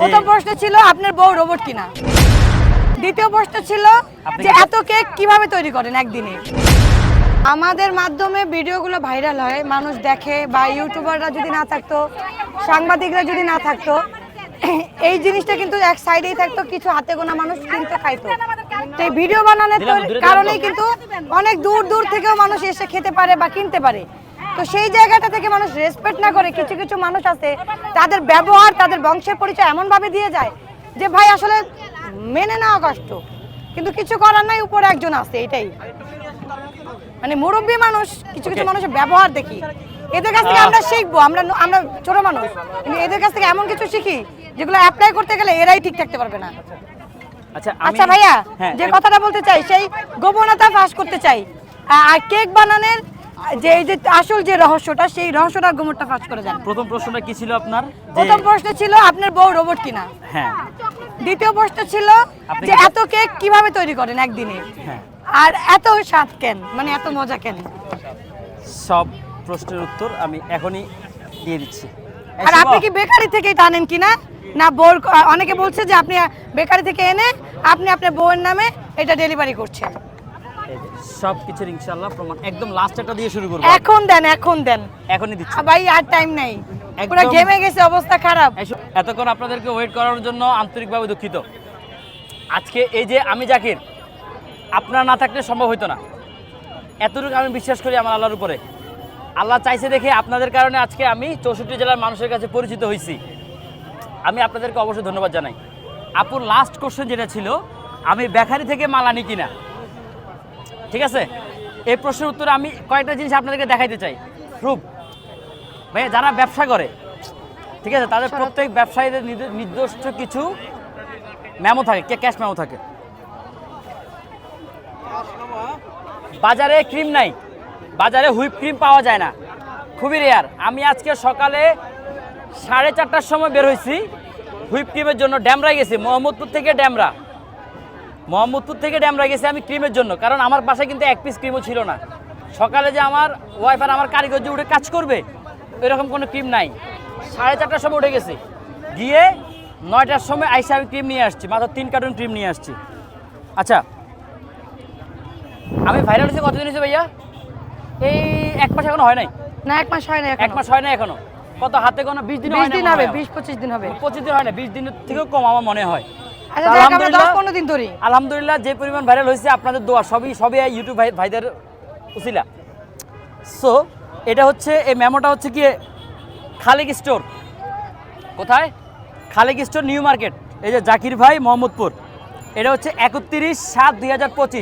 প্রথম প্রশ্ন ছিল আপনার বউ রোবট কিনা? দ্বিতীয় প্রশ্ন ছিল যে এত কেক কীভাবে তৈরি করেন একদিনে? আমাদের মাধ্যমে ভিডিওগুলো ভাইরাল হয়। মানুষ দেখে বা ইউটিউবাররা যদি না থাকতো সাংবাদিকরা যদি না থাকতো এই জিনিসটা কিন্তু এক সাইডেই থাকতো কিছু হাতে গোনা মানুষ কিনতে খাইতো। এই ভিডিও বানানোর কারণেই কিন্তু অনেক দূর দূর থেকেও মানুষ এসে খেতে পারে বা কিনতে পারে। তো সেই জায়গাটা থেকে মানুষ রেসপেক্ট না করে কিছু কিছু মানুষ আছে তাদের ব্যবহার তাদের বংশের পরিচয় এমন ভাবে দিয়ে যায় যে ভাই আসলে মেনে নেওয়া কষ্ট। কিন্তু কিছু করার নাই উপরে একজন আছে এটাই। মানে মুরব্বী মানুষ কিছু কিছু মানুষের ব্যবহার দেখি। এদের কাছ থেকে আমরা শিখব আমরা আমরা ছোট মানুষ। কিন্তু এদের কাছ থেকে এমন কিছু শিখি যেগুলো অ্যাপ্লাই করতে গেলে এরাই ঠিক থাকতে পারবে না। আচ্ছা আচ্ছা ভাইয়া হ্যাঁ যে কথাটা বলতে চাই সেই গোপনতা ফাঁস করতে চাই। আর কেক বানানোর যে এই যে আসল যে রহস্যটা সেই রহস্যটা গোমরটা ফাঁস করে প্রথম প্রশ্নটা কি ছিল আপনার? প্রথম প্রশ্ন ছিল আপনার বউ রোবট কিনা? হ্যাঁ। দ্বিতীয় প্রশ্ন ছিল যে এত কেক কীভাবে তৈরি করেন একদিনে? হ্যাঁ। আর এত স্বাদ কেন? মানে এত মজা কেন? সব প্রশ্নের উত্তর আমি এখনই দিয়ে দিচ্ছি। আর আপনি কি বেকারি থেকেই টানেন কিনা? না বউর অনেকে বলছে যে আপনি বেকারি থেকে এনে আপনি আপনার বউয়ের নামে এটা ডেলিভারি করছেন। সব কিছুর ইনশাল্লাহ প্রমাণ একদম লাস্ট একটা দিয়ে শুরু করব। এখন দেন এখন দেন। এখনই দিচ্ছি। ভাই আর টাইম নাই। পুরো ঘেমে গেছে অবস্থা খারাপ। এতক্ষণ আপনাদেরকে ওয়েট করার জন্য আন্তরিকভাবে দুঃখিত। আজকে এই যে আমি জাকির আপনারা না থাকলে সম্ভব হইতো না। এতটুকু আমি বিশ্বাস করি আমার আল্লাহর উপরে। আল্লাহ চাইছে দেখে আপনাদের কারণে আজকে আমি চৌষট্টি জেলার মানুষের কাছে পরিচিত হয়েছি আমি আপনাদেরকে অবশ্যই ধন্যবাদ জানাই। আপুর লাস্ট কোশ্চেন যেটা ছিল আমি বেকারি থেকে মাল আনি কিনা? ঠিক আছে? এই প্রশ্নের উত্তরে আমি কয়েকটা জিনিস আপনাদেরকে দেখাইতে চাই। প্রুফ ভাইয়া যারা ব্যবসা করে ঠিক আছে তাদের প্রত্যেক ব্যবসায়ীদের নির্দিষ্ট কিছু মেমো থাকে ক্যাশ মেমো থাকে। বাজারে ক্রিম নাই। বাজারে হুইপ ক্রিম পাওয়া যায় না। খুবই রেয়ার আমি আজকে সকালে সাড়ে চারটার সময় বের হয়েছি। হুইপ ক্রিমের জন্য ড্যামরা গেছি মোহাম্মদপুর থেকে ড্যামরা। মোহাম্মদপুর থেকে ড্যামরা গেছি আমি ক্রিমের জন্য কারণ আমার বাসায় কিন্তু এক পিস ক্রিমও ছিল না। সকালে যে আমার ওয়াইফ আর আমার কারিগর যে উঠে কাজ করবে এরকম কোনো ক্রিম নাই। সাড়ে চারটার সময় উঠে গেছি। গিয়ে নয়টার সময় আইসে আমি ক্রিম নিয়ে আসছি মাত্র তিন কার্টুন ক্রিম নিয়ে আসছি। আচ্ছা আমি ভাইরাল হয়েছে কতদিন হয়েছে ভাইয়া? এই এক মাস এখনও হয় নাই? না এক মাস হয় না এক মাস হয় না এখনও? কত হাতে কোনো বিশ দিন বিশ দিন হবে বিশ পঁচিশ দিন হবে। পঁচিশ দিন হয় না বিশ দিনের থেকেও কম আমার মনে হয়। আচ্ছা আলহামদুলিল্লাহ- যে পরিমাণ ভাইরাল হয়েছে আপনাদের দোয়া সবই সবই ইউটিউব ভাইদের উচিলা। সো এটা হচ্ছে এই মেমোটা হচ্ছে কি খালেক স্টোর কোথায়? খালেক স্টোর নিউ মার্কেট এই যে জাকির ভাই মোহাম্মদপুর। এটা হচ্ছে একত্রিশ সাত দুই হাজার পঁচিশ।